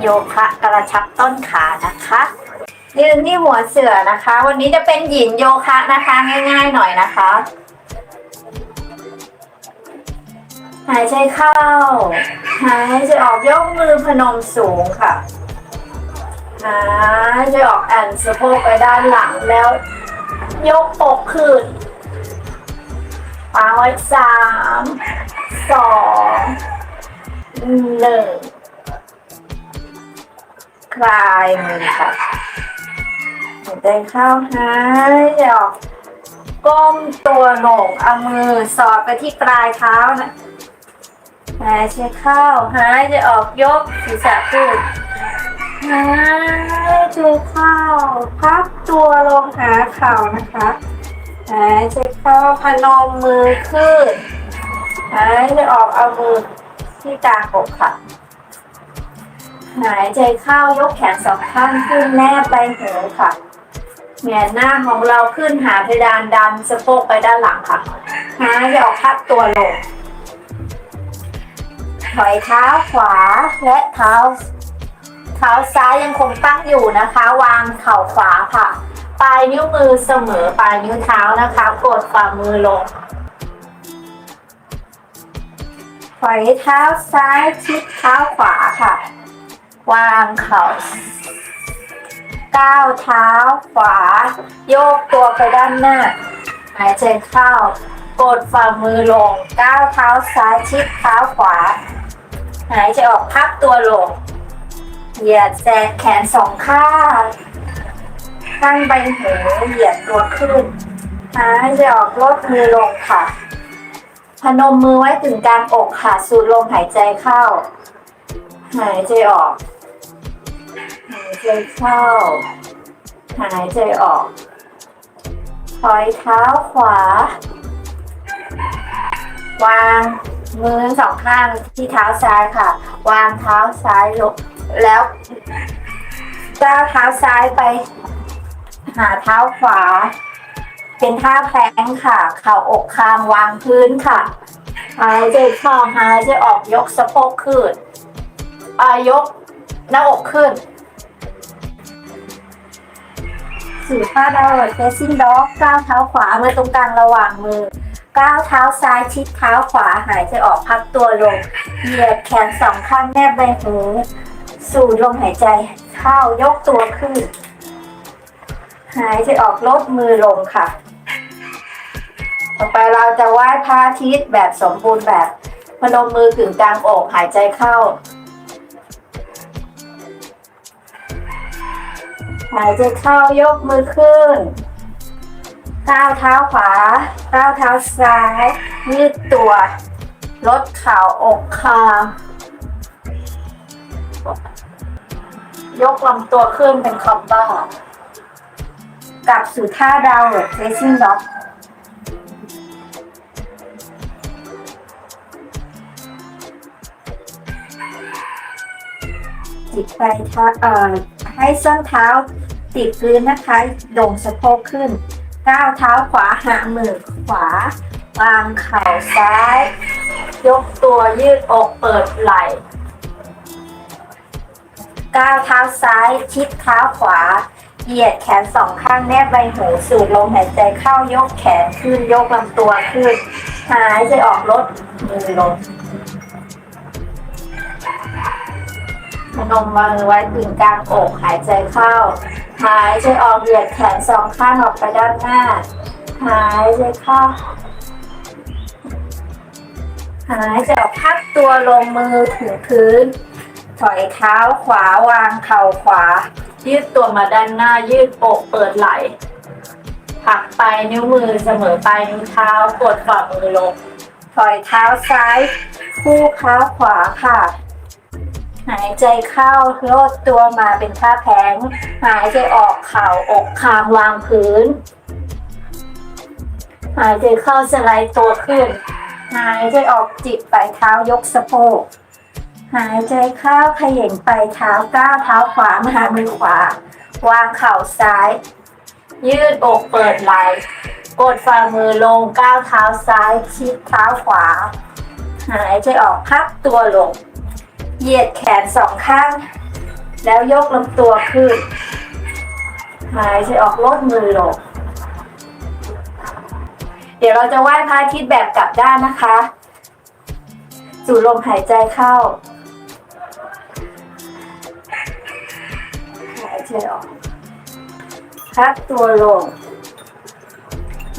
โยคะกระชับต้นขานะคะยืนที่หัวเสือนะคะ วันนี้จะเป็นหยินโยคะนะคะ ง่าย ๆ หน่อยนะคะ หายใจเข้า หายใจออกยกมือพนมสูงค่ะ หายใจออกแอนสะโพกไปด้านหลังแล้ว ยกอกขึ้นวางไว้สามสองหนึ่ง คลายมือค่ะหายใจเข้าหายออกก้มตัวลงเอามือสอดไปที่ปลายเท้านะหายใจเข้าหายใจออกยกศีรษะขึ้นหายใจเข้าพับตัวลงหาเข่านะคะหายใจเข้าพนมมือขึ้นหายใจออกเอามือที่กลางอกค่ะ หายใจเข้ายกแขนสองข้างขึ้นแนบใบหูค่ะแหงนหน้าของเราขึ้นหาเพดานดันสะโพกไปด้านหลังค่ะ หายออกพับตัวลง ถอยเท้าขวาและเท้า เท้าซ้ายยังคงตั้งอยู่นะคะ วางเข่าขวาค่ะ ปลายนิ้วมือเสมอปลายนิ้วเท้านะคะ กดฝ่ามือลง ถอยเท้าซ้ายชิดเท้าขวาค่ะ วางเข่าก้าวเท้าขวา โยกตัวไปด้านหน้า หายใจเข้า กดฝ่ามือลง ก้าวเท้าซ้ายชิดเท้าขวา หายใจออกพับตัวลง เหยียดแซกแขนสองข้างข้งใบหูเหยียดตัวขึ้น หายใจออกลดมือลงค่ะ พนมมือไว้ถึงกลางอกค่ะ สูดลมหายใจเข้า หายใจออกายใจเข้า หายใจออกถอยเท้าขวา วางมือสองข้างที่เท้าซ้ายค่ะ วางเท้าซ้ายลงแล้วก้าวเท้าซ้ายไป หาเท้าขวา เป็นท่าแพลงค่ะ เข่าอกคางวางพื้นค่ะ หายใจเข้าหายใจออกยกสะโพกขึ้นอายกหน้าอกขึ้น สื่อท่าดาวเฟซิ่งด็อกก้าวเท้าขวามือตรงกลางระหว่างมือก้าวเท้าซ้ายชิดเท้าขวาหายใจออกพักตัวลง เหยียดแขนสองข้างแนบใบหูสูดลมหายใจเข้ายกตัวขึ้น หายใจออกลดมือลงค่ะ ต่อไปเราจะไหว้พระอาทิตย์แบบสมบูรณ์แบบพนมมือกึ่งกลางอกหายใจเข้า หายใจเข้ายกมือขึ้น ก้าวเท้าขวา ก้าวเท้าซ้าย ยืดตัว ลดเข่าอกคายกลำตัวขึ้นเป็นคอมบ้ากลับสู่ท่าดาวเฟซิ่งด็อกติดไปเท้าเอ่อให้ส้นเท้า ติดพื้นนะคะโด่งสะโพกขึ้น ก้าวเท้าขวาหามือขวา วางเข่าซ้าย ยกตัวยืดอกเปิดไหล่ก้าวเท้าซ้ายชิดเท้าขวา เหยียดแขนสองข้างแนบใบหูสูดลมหายใจเข้ายกแขนขึ้นยกลำตัวขึ้น หายใจออกลดมือลง นมมือไว้ถึงกลางอกหายใจเข้า หายใจออกเหยียดแขนสองข้างออกไปด้านหน้า หายใจเข้า หายใจออกพักตัวลงมือถึงพื้น ถอยเท้าขวาวางเข่าขวา ยืดตัวมาด้านหน้ายืดอกเปิดไหล่ผักไปนิ้วมือเสมอไปนิ้วเท้ากดฝ่ามือลงถอยเท้าซ้าย คู่เท้าขวาค่ะ หายใจเข้าโลดตัวมาเป็นท่าแพงหายใจออกเข่าอกคางวางพื้น หายใจเข้าสไลด์ตัวขึ้น หายใจออกจิบปลายเท้ายกสะโพก หายใจเข้าเขย่งปลายเท้าก้าวเท้าขวามาหามือขวา วางเข่าซ้าย ยืดอกเปิดไหล่กดฝ่ามือลงก้าวเท้าซ้ายชิดเท้าขวา หายใจออกพับตัวลง เหยียดแขนสองข้าง แล้วยกลำตัวขึ้น หายใจออกลดมือลง เดี๋ยวเราจะไหว้พระอาทิตย์แบบกลับด้านนะคะ สูดลมหายใจเข้า หายใจออก พักตัวลง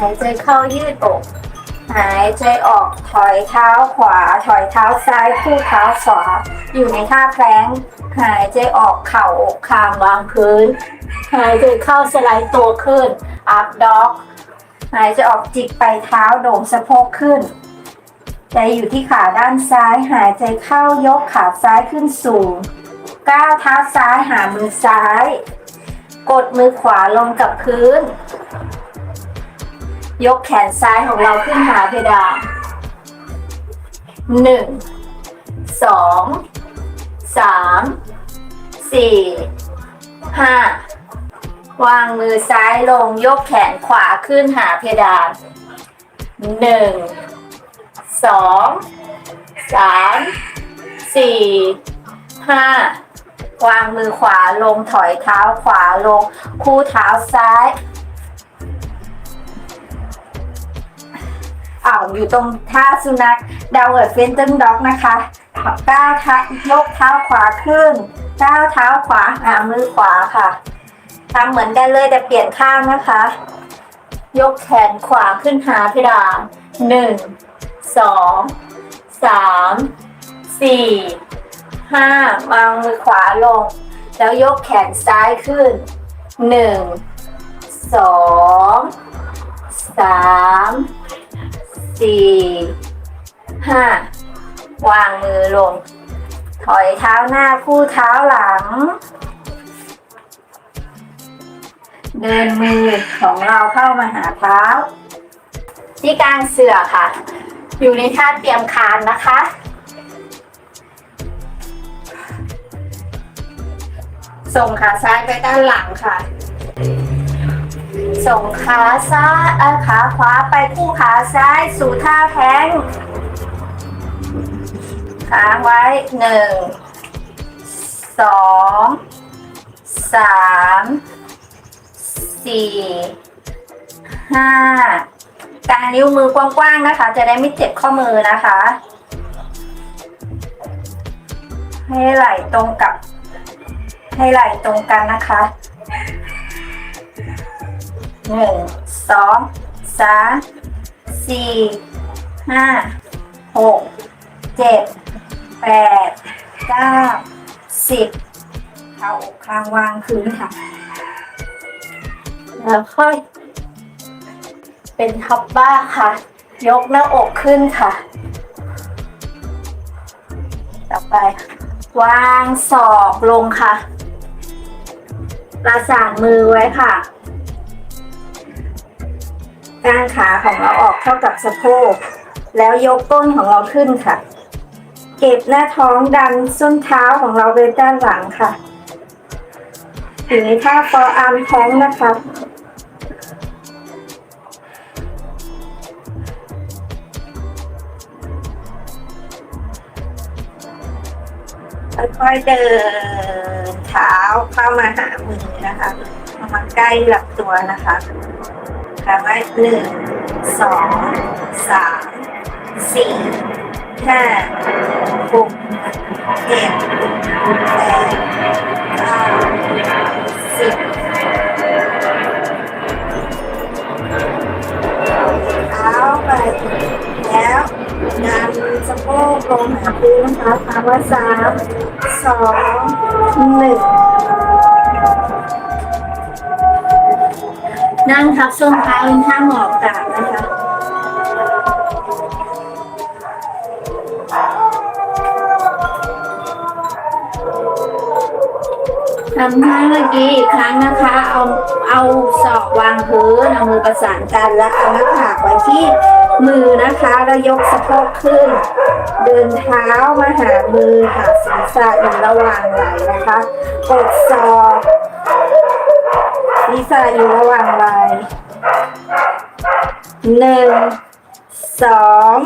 หายใจเข้ายืดอก หายใจออกถอยเท้าขวา ถอยเท้าซ้ายคู่เท้าขวา อยู่ในท่าแพลงหายใจออกเข่าอกคางวางพื้น หายใจเข้าสไลด์ตัวขึ้นอัพด็อกหายใจออกจิกไปเท้าโด่งสะโพกขึ้นใจอยู่ที่ขาด้านซ้ายหายใจเข้ายกขาซ้ายขึ้นสูงก้าวเท้าซ้ายหามือซ้าย กดมือขวาลงกับพื้น ยกแขนซ้ายของเราขึ้นหาเพดานหนึ่งสองสามสี่ห้าวางมือซ้ายลงยกแขนขวาขึ้นหาเพดานหนึ่งสองสามสี่ห้าวางมือขวาลงถอยเท้าขวาลงคู่เท้าซ้าย อ่าวอยู่ตรงท่าสุนัขดาวเวิร์ดเฟนเทนด็อกนะคะก้าวเท้ายกเท้าขวาขึ้นก้าวเท้าขวาหามือขวาค่ะทำเหมือนกันเลยแต่เปลี่ยนข้างนะคะ ยกแขนขวาขึ้นหาเพดานหนึ่งสองสามสี่ห้าวางมือขวาลง แล้วยกแขนซ้ายขึ้นหนึ่งสองสาม สี่ห้าวางมือลง ถอยเท้าหน้าคู่เท้าหลัง เดินมือของเราเข้ามาหาเท้า ที่กลางเสือค่ะ อยู่ในท่าเตรียมคานนะคะส่งขาซ้ายไปด้านหลังค่ะ ส่งขาซ้ายเอ่อขาขวาไปคู่ขาซ้ายสู่ท่าแพงค้างไว้หนึ่งสองสามสี่ห้ากางนิ้วมือกว้างๆนะคะ จะได้ไม่เจ็บข้อมือนะคะ ให้ไหล่ตรงกับ ให้ไหล่ตรงกันนะคะ หนึ่งสองสามสี่ห้าหกเจ็ดแปดเก้าสิบเท้าอกข้างวางพื้นค่ะ แล้วค่อย เป็นท็อปบ้าค่ะ ยกหน้าอกขึ้นค่ะ ต่อไป วางศอกลงค่ะ ประสานมือไว้ค่ะ กางขาของเราออกเท่ากับสะโพก แล้วยกก้นของเราขึ้นค่ะ เก็บหน้าท้องดันส้นเท้าของเราไปด้านหลังค่ะอยู่ในท่าฟอร์อาร์มแท้งนะคะค่อยๆเดินเท้าเข้ามาหามือนะคะ มาใกล้หลับตัวนะคะ ค่ะไว้หนึ่งสองสามสี่ห้าหกเจ็ดแปดเก้าสิบเท้าไปแล้วดันสะโพกลงหาพื้นนะคะทำว่าสามสองหนึ่ง นั่งทับส้นเท้าเป็นท่าหมอบกราบนะคะทำท่าเมื่อกี้อีกครั้งนะคะ เอาเอาศอกวางพื้นเอามือประสานกันแล้วเอาหน้าผากไว้ที่มือนะคะ แล้วยกสะโพกขึ้น เดินเท้ามาหามือค่ะศีรษะอยู่ระหว่างไหล่นะคะกดศอก ศีรษะอยู่ระหว่างไหล่หนึ่งสอง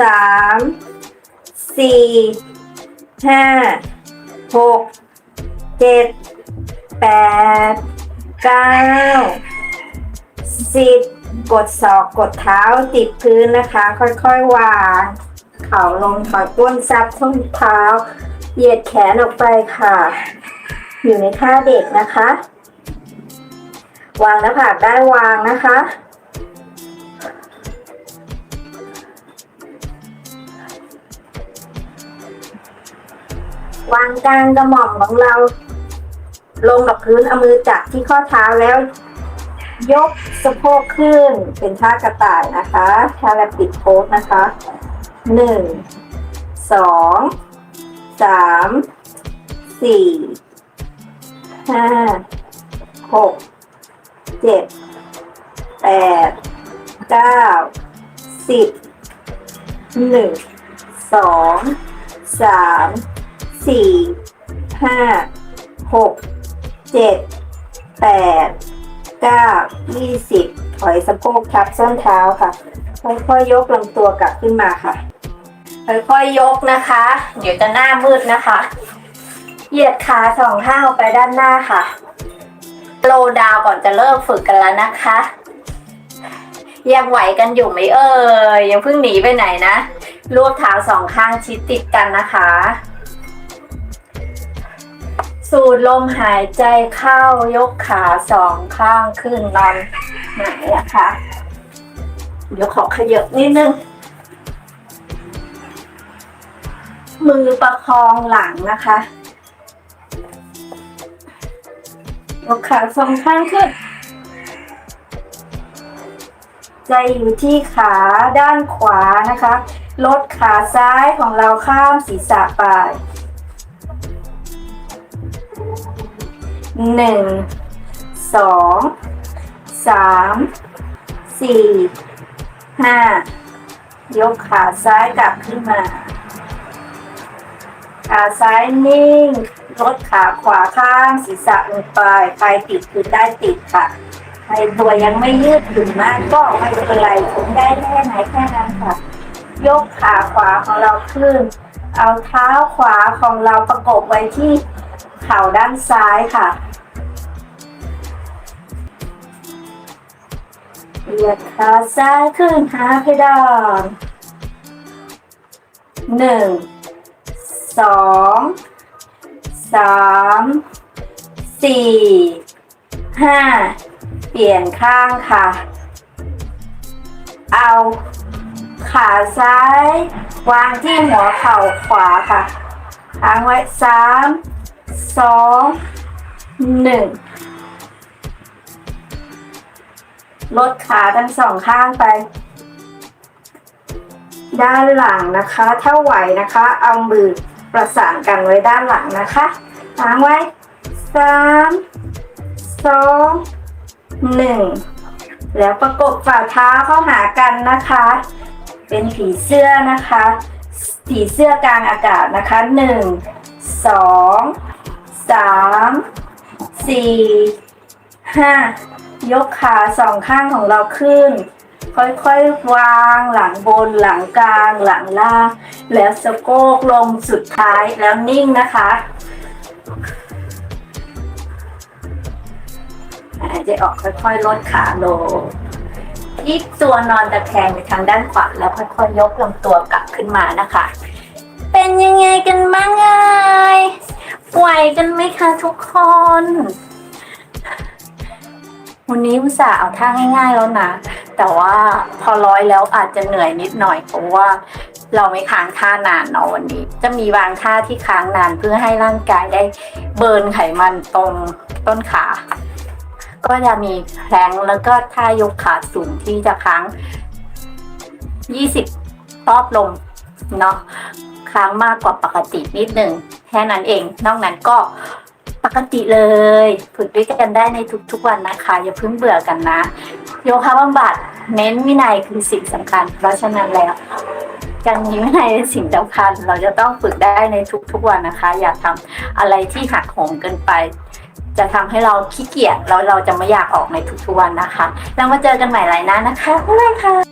สามสี่ห้าหกเจ็ดแปดเก้าสิบกดศอกกดเท้าติดพื้นนะคะ ค่อยๆวางเข่าลงถอยก้นซับส้นเท้า เหยียดแขนออกไปค่ะ อยู่ในท่าเด็กนะคะ วางหน้าผากได้วางนะคะ วางกลางกระหม่อมของเรา ลงกับพื้นเอามือจับที่ข้อเท้าแล้ว ยกสะโพกขึ้นเป็นท่ากระต่ายนะคะท่าแรปิดโพสนะคะหนึ่งสองสามสี่ห้าหก เจ็ดแปดเก้าสิบหนึ่งสองสามสี่ห้าหกเจ็ดแปดเก้ายี่สิบถอยสะโพกทับส้นเท้าค่ะ ค่อยๆยกลำตัวกลับขึ้นมาค่ะ ค่อยๆยกนะคะ เดี๋ยวจะหน้ามืดนะคะ เหยียดขาสองข้างไปด้านหน้าค่ะ โลดาวก่อนจะเริ่มฝึกกันแล้วนะคะ ยังไหวกันอยู่ไหมเอ่ยยังเพิ่งหนีไปไหนนะ รวบเท้าสองข้างชิดติดกันนะคะ สูดลมหายใจเข้ายกขาสองข้างขึ้นนอนไหงายนะคะ เดี๋ยวขอขยับนิดนึงมือประคองหลังนะคะ ยกขาสองข้างขึ้น ใจอยู่ที่ขาด้านขวานะคะ ลดขาซ้ายของเราข้ามศีรษะไปหนึ่งสองสามสี่ห้ายกขาซ้ายกลับขึ้นมา ขาซ้ายนิ่ง ลดขาขวาข้างศีรษะลงไปใครติดคือได้ติดค่ะใครตัวยังไม่ยืดหยุ่นมากก็ไม่เป็นไรผมได้แค่ไหนแค่นั้นค่ะ ยกขาขวาของเราขึ้น เอาเท้าขวาของเราประกบไว้ที่เข่าด้านซ้ายค่ะเหยียดขาซ้ายขึ้นหาเพดานหนึ่ง สองสามสี่ห้าเปลี่ยนข้างค่ะ เอาขาซ้าย วางที่หัวเข่าขวาค่ะค้างไว้สามสองหนึ่งลดขาทั้งสองข้างไป ด้านหลังนะคะ ถ้าไหวนะคะ เอามือ ประสานกันไว้ด้านหลังนะคะค้างไว้สามสองหนึ่งแล้วประกบฝ่าเท้าเข้าหากันนะคะ เป็นผีเสื้อนะคะ ผีเสื้อกลางอากาศนะคะหนึ่งสองสามสี่ห้ายกขาสองข้างของเราขึ้น ค่อยๆ วางหลังบนหลังกลางหลังล่าง แล้วสะโพกลงสุดท้ายแล้วนิ่งนะคะหายใจออกค่อยๆ ลดขาลงพลิกตัวนอนตะแคงไปทางด้านขวาแล้วค่อยๆ ยกลำตัวกลับขึ้นมานะคะ เป็นยังไงกันบ้างไงไหวกันไหมคะทุกคน วันนี้อุตส่าห์เอาท่าง่าย ๆแล้วนะ แต่ว่าพอร้อยแล้วอาจจะเหนื่อยนิดหน่อยเพราะว่าเราไม่ค้างท่านานเนาะวันนี้ จะมีบางท่าที่ค้างนานเพื่อให้ร่างกายได้เบิร์นไขมันตรงต้นขา ก็จะมีแพลงแล้วก็ท่ายกขาสูงที่จะค้าง 20รอบลงเนาะค้างมากกว่าปกตินิดหนึ่งแค่นั้นเอง นอกนั้นก็ ปกติเลย ฝึกด้วยกันได้ในทุกๆวันนะคะ อย่าเพิ่งเบื่อกันนะ โยคะบำบัดเน้นวินัยคือสิ่งสำคัญ เพราะฉะนั้นแล้วการมีวินัยเป็นสิ่งสำคัญ เราจะต้องฝึกได้ในทุกๆวันนะคะ อย่าทำอะไรที่หักโหมเกินไป จะทำให้เราขี้เกียจแล้วเราจะไม่อยากออกในทุกๆวันนะคะ แล้วมาเจอกันใหม่ไรหน้านะคะบ๊ายบายค่ะ